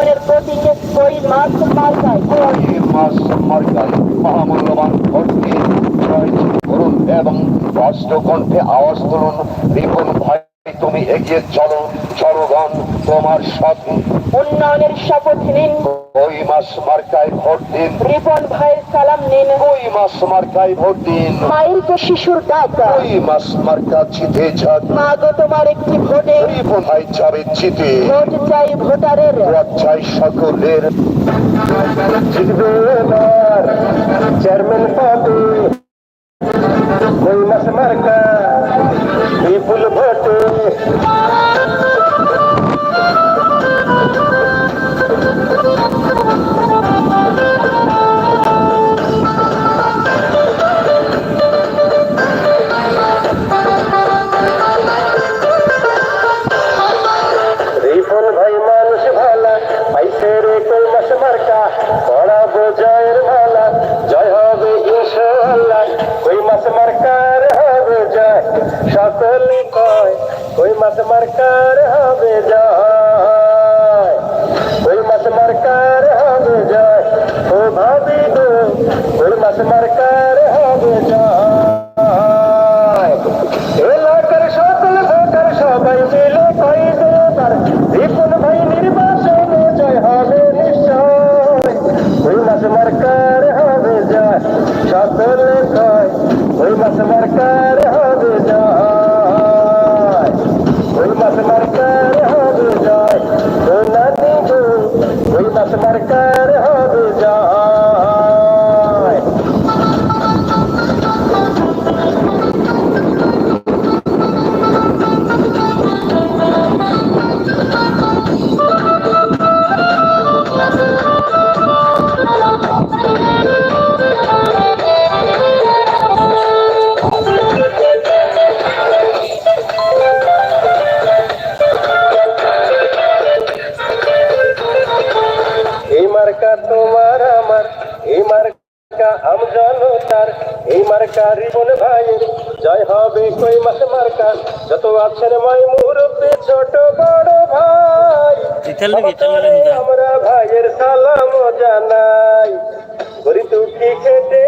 উন্নয়নের প্রতীকে কই মাছ মার্কায়। এই মাস মার্কায় মহামূল্যবান করুন এবং রাষ্ট্রকণ্ঠে আওয়াজ তুলুন, রিপন ভাই। তুমি এগিয়ে চলো জনগণ তোমার সাথে। উন্নয়নের শপথ নিন। ওই মাস মার্কায় ভোট দিন। রিপন ভাইয়ের সালাম নিন। ওই মাস মার্কায় ভোট দিন। মায়ের তো শিশুর ডাক ওই মাস মার্কা জিতে যাক। মা গো তোমার একটি ভোটে। রিপন ভাই যাবে জিতে। ভোট চাই ভোটারের। ভোট চাই সকলের। জিতবে বিপুল ভোটে রিপন ভাই মানুষ ভালা পাইছে রে কই মাস মার্কা? সকলে কয় কই মাস মার্কার হবে জয়। কই মাস মার্কার হবে জয়, ও ভাবি গো কই মাস মার্কার হবে জয়। এলাকার সকল ভোটার সবাই মিলে কই দেবার রিপন ভাই নির্বাচনে জয় হবে নিশ্চয়। ওই মাস মার্কার হবে জয়, সকলে কয়, ওই মাস মার্কার হবে জয় মাস মার্কার হবে জয় ও নানি গো মাস মার্কার হবে জয় মার্কা তোমার আমার এই মার্কা আম জনতার এই মার্কা রিবন ভাইয়ের। জয় হবে কই মাস মার্কা যত আছেন মাই মুরব্বী ছোট বড় ভাই। আমরা ভাইয়ের সালাম জানাই। গরিব দুঃখী খেটে